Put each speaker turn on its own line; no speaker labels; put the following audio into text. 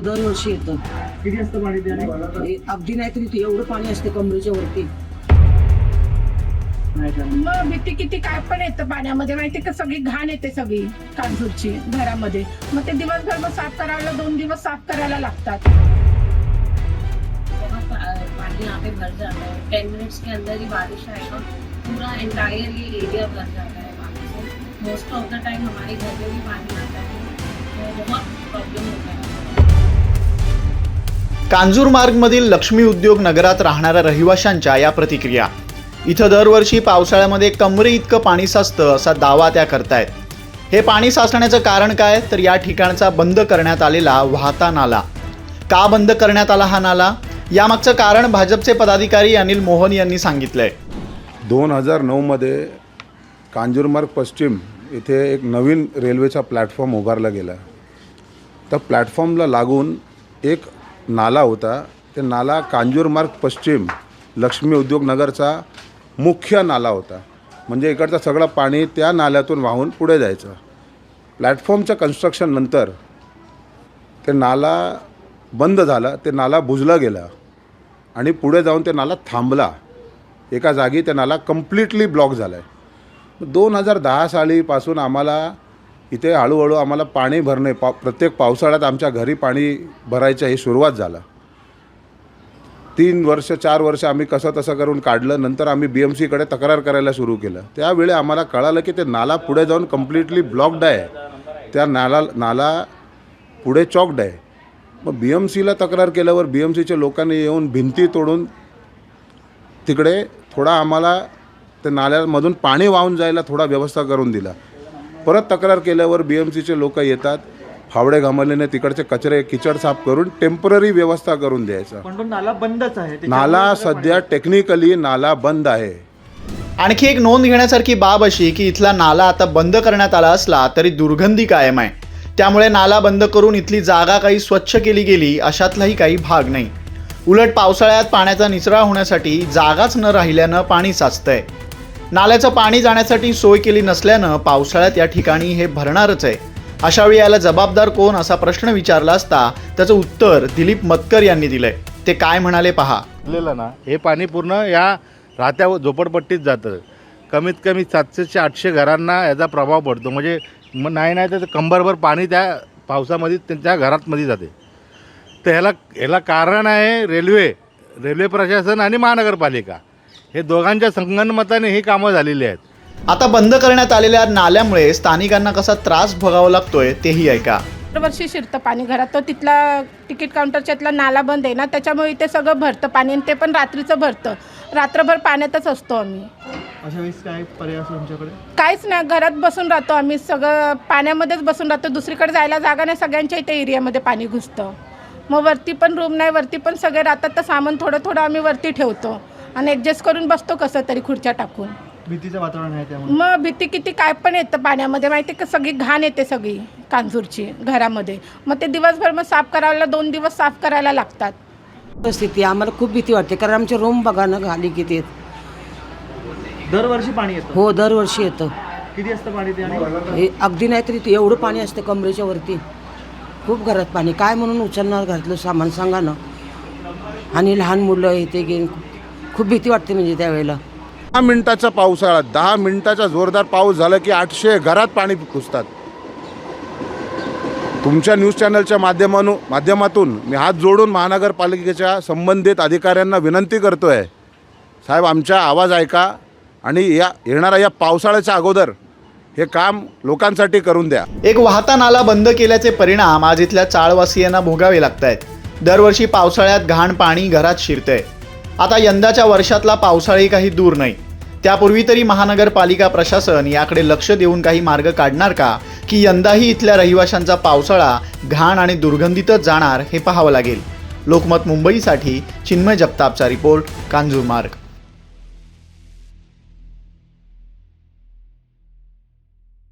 दरवर्षी येतं.
किती असतं पाणी
हे अगदी नाही तरी ते एवढं पाणी असते कमरेच्या वरती.
नाही का?
मग भीती किती काय पण येतं पाण्यामध्ये. माहिती का सगळी घाण येते सगळी कांजूरची घरामध्ये. मग ते दिवसभर मग साफ करायला दोन दिवस साफ करायला लागतात.
बहुत पा- पानी यहाँ पे भर जाता. है टेन मिनट्स के अंदर ही बारिश आएगा पूरा एंटायर ये एरिया भर जाता है पानी से मोस्ट ऑफ द टाइम हमारे घर में भी पानी आता है. तो बहुत प्रॉब्लम होता है.
कांजूरमार्गमधील लक्ष्मी उद्योग नगरात राहणाऱ्या रहिवाशांच्या या प्रतिक्रिया. इथं दरवर्षी पावसाळ्यामध्ये कमरे इतकं पाणी साचतं असा दावा त्या करतायत. हे पाणी साचण्याचं कारण काय? तर या ठिकाणचा बंद करण्यात आलेला वाहता नाला. का बंद करण्यात आला हा नाला? यामागचं कारण भाजपचे पदाधिकारी अनिल मोहन यांनी सांगितलंय.
दोन हजार नऊमध्ये कांजूरमार्ग पश्चिम इथे एक नवीन रेल्वेचा प्लॅटफॉर्म उभारला गेला. त्या प्लॅटफॉर्मला लागून एक नाला होता. ते नाला कांजूरमार्ग पश्चिम लक्ष्मी उद्योग नगरचा मुख्य नाला होता. म्हणजे इकडचं सगळं पाणी त्या नाल्यातून वाहून पुढे जायचं. प्लॅटफॉर्मच्या कन्स्ट्रक्शननंतर ते नाला बंद झाला ते नाला बुजला गेला आणि पुढे जाऊन ते नाला थांबला. एका जागी ते नाला कम्प्लिटली ब्लॉक झाला आहे दोन हजार दहा सालीपासून आम्हाला इथे हळूहळू आम्हाला पाणी भरणे पा प्रत्येक पावसाळ्यात आमच्या घरी पाणी भरायचं हे सुरुवात झाला. तीन वर्ष चार वर्ष आम्ही कसं तसं करून काढलं नंतर आम्ही बी एम सीकडे तक्रार करायला सुरू केलं. त्यावेळी आम्हाला कळालं की ते नाला पुढे जाऊन कम्प्लिटली ब्लॉक्ड आहे. त्या नाला नाला पुढे चॉकड आहे. मग बी एम सीला तक्रार केल्यावर बी एम सीच्या लोकांनी येऊन भिंती तोडून तिकडे थोडा आम्हाला त्या नाल्यामधून पाणी वाहून जायला थोडा व्यवस्था करून दिला. परत तक्रार केल्यावर बी एम सीचे लोक येतात फावडे घामलेने तिकडचे कचरे किचड साफ करून टेंपररी व्यवस्था करून द्यायचा.
पण तो नाला बंदच आहे
नाला सध्या टेक्निकली नाला बंद आहे.
आणखी एक नोंद घेण्यासारखी बाब अशी की इथला नाला आता बंद करण्यात आला असला तरी दुर्गंधी कायम आहे. त्यामुळे नाला बंद करून इथली जागा काही स्वच्छ केली गेली अशातलाही काही भाग नाही. उलट पावसाळ्यात पाण्याचा निचरा होण्यासाठी जागाच न राहिल्यानं पाणी साचतंय. नाल्याचं पाणी जाण्यासाठी सोय केली नसल्यानं पावसाळ्यात या ठिकाणी हे भरणारच आहे. अशा वेळी याला जबाबदार कोण असा प्रश्न विचारला असता त्याचं उत्तर दिलीप मतकर यांनी दिलंय. ते काय म्हणाले पहा.
लेलं ना हे पाणी पूर्ण या राहत्या व झोपडपट्टीत जातं. कमीत कमी सातशेचे आठशे घरांना याचा प्रभाव पडतो. म्हणजे मग नाही नाही तर कंबरभर पाणी त्या पावसामध्ये त्यांच्या घरातमध्ये जाते. तर ह्याला ह्याला कारण आहे रेल्वे रेल्वे प्रशासन आणि महानगरपालिका. हे दोघांच्या संगनमताने ही कामं झालेली आहेत.
आता बंद करण्यात आलेल्या नाल्यामुळे स्थानिकांना कसा त्रास भोगावा लागतोय तेही ऐका.
दरवर्षी शिरतं पाणी घरात. तो तिथला तिकीट काउंटरच्यातला नाला बंद आहे ना त्याच्यामुळे इथे सगळं भरतं पाणी आणि ते पण रात्रीचं भरतं. रात्रभर पाण्यातच असतो आम्ही.
काय पर्याय तुमच्याकडे?
काहीच नाही घरात बसून राहतो आम्ही. सगळं पाण्यामध्येच बसून राहतो. दुसरीकडे जायला जागा नाही सगळ्यांच्या इथे एरियामध्ये पाणी घुसतं. मग वरती पण रूम नाही वरती पण सगळे राहतात. तर सामान थोडं थोडं आम्ही वरती ठेवतो. आणि ॲडजस्ट करून बसतो कसं तरी खुर्च्या टाकून.
भीतीचं वातावरण आहे त्यामुळे?
मग भीती किती काय पण येतं पाण्यामध्ये. माहिती का सगळी घाण येते सगळी कांजूरची घरामध्ये. मग ते दिवसभर मग साफ करायला दोन दिवस साफ करायला लागतात.
परिस्थिती आम्हाला खूप भीती वाटते कारण आमचे रूम बघा ना खाली किती आहेत.
दरवर्षी पाणी येतं?
हो दरवर्षी येतं.
किती असतं पाणी त्याने
हे अगदी नाही तरी ते एवढं पाणी असतं कमरेच्या वरती. खूप घरात पाणी. काय म्हणून उचलणार घरातलं सामान सांगा ना. आणि लहान मुलं हे ते घेऊन खूप भीती वाटते म्हणजे त्यावेळेला.
दहा मिनिटाचा पावसाळा दहा मिनिटाचा जोरदार पाऊस झाला की आठशे घरात पाणी घुसतात तुमच्या न्यूज चॅनलच्या माध्यमानु माध्यमातून मी हात जोडून महानगरपालिकेच्या संबंधित अधिकाऱ्यांना विनंती करतो आहे साहेब आमचा आवाज ऐका आणि या येणाऱ्या या पावसाळ्याच्या अगोदर हे काम लोकांसाठी करून द्या.
एक वाहता नाला बंद केल्याचे परिणाम आज इथल्या चाळवासियांना भोगावे लागत आहेत दरवर्षी पावसाळ्यात घाण पाणी घरात शिरतंय. आता यंदाच्या वर्षातला पावसाळी काही दूर नाही. त्यापूर्वी तरी महानगरपालिका प्रशासन याकडे लक्ष देऊन काही मार्ग काढणार का? की यंदाही इथल्या रहिवाशांचा पावसाळा घाण आणि दुर्गंधीतच जाणार हे पाहावं लागेल. लोकमत मुंबईसाठी चिन्मय जगतापचा रिपोर्ट कांजूरमार्ग